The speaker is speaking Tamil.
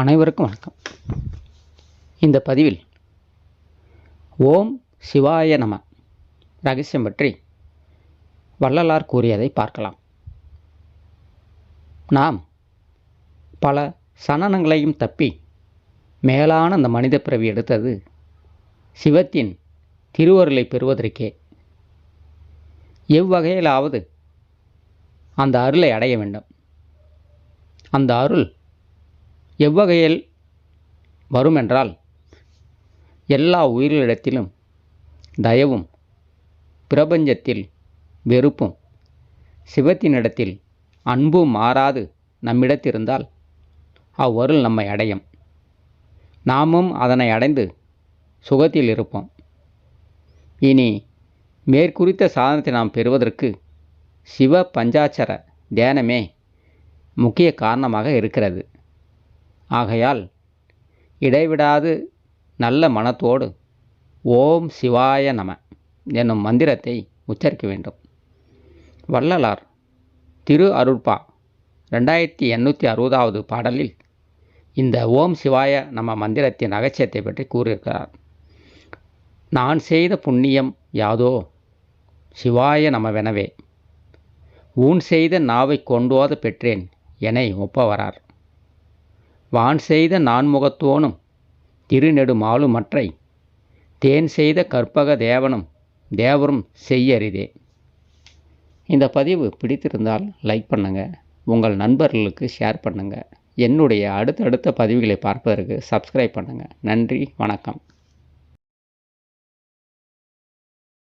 அனைவருக்கும் வணக்கம். இந்த பதிவில் ஓம் சிவாய நம ரகசியம் பற்றி வள்ளலார் கூறியதை பார்க்கலாம். நாம் பல சனனங்களையும் தப்பி மேலான அந்த மனித பிறவி எடுத்தது சிவத்தின் திருவருளை பெறுவதற்கே. எவ்வகையிலாவது அந்த அருளை அடைய வேண்டும். அந்த அருள் எவ்வகையில் வருமென்றால் எல்லா உயிர்களிடத்திலும் தயவும் பிரபஞ்சத்தில் வெறுப்பும் சிவத்தினிடத்தில் அன்பும் மாறாது நம்மிடத்திருந்தால் அவ்வருள் நம்மை அடையும். நாமும் அதனை அடைந்து சுகத்தில் இருப்போம். இனி மேற்குறித்த சாதனத்தை நாம் பெறுவதற்கு சிவ பஞ்சாட்சர தியானமே முக்கிய காரணமாக இருக்கிறது. ஆகையால் இடைவிடாது நல்ல மனத்தோடு ஓம் சிவாய நம என்னும் மந்திரத்தை உச்சரிக்க வேண்டும். வள்ளலார் திரு அருட்பா ரெண்டாயிரத்தி எண்ணூற்றி அறுபதாவது பாடலில் இந்த ஓம் சிவாய நம மந்திரத்தின் அகச்சியத்தை பற்றி கூறியிருக்கிறார். நான் செய்த புண்ணியம் யாதோ? சிவாய நமவெனவே. ஊன் செய்த நாவை கொண்டோத பெற்றேன் என ஒப்பவரார். வான் செய்த நான்முகத்தோனும் திருநெடுமாலுமற்றை தேன் செய்த கற்பக தேவனும் தேவரும் செய்யறிதே. இந்த பதிவு பிடித்திருந்தால் லைக் பண்ணுங்கள் உங்கள் நண்பர்களுக்கு ஷேர் பண்ணுங்கள் என்னுடைய அடுத்தடுத்த பதிவுகளை பார்ப்பதற்கு சப்ஸ்கிரைப் பண்ணுங்கள் நன்றி வணக்கம்.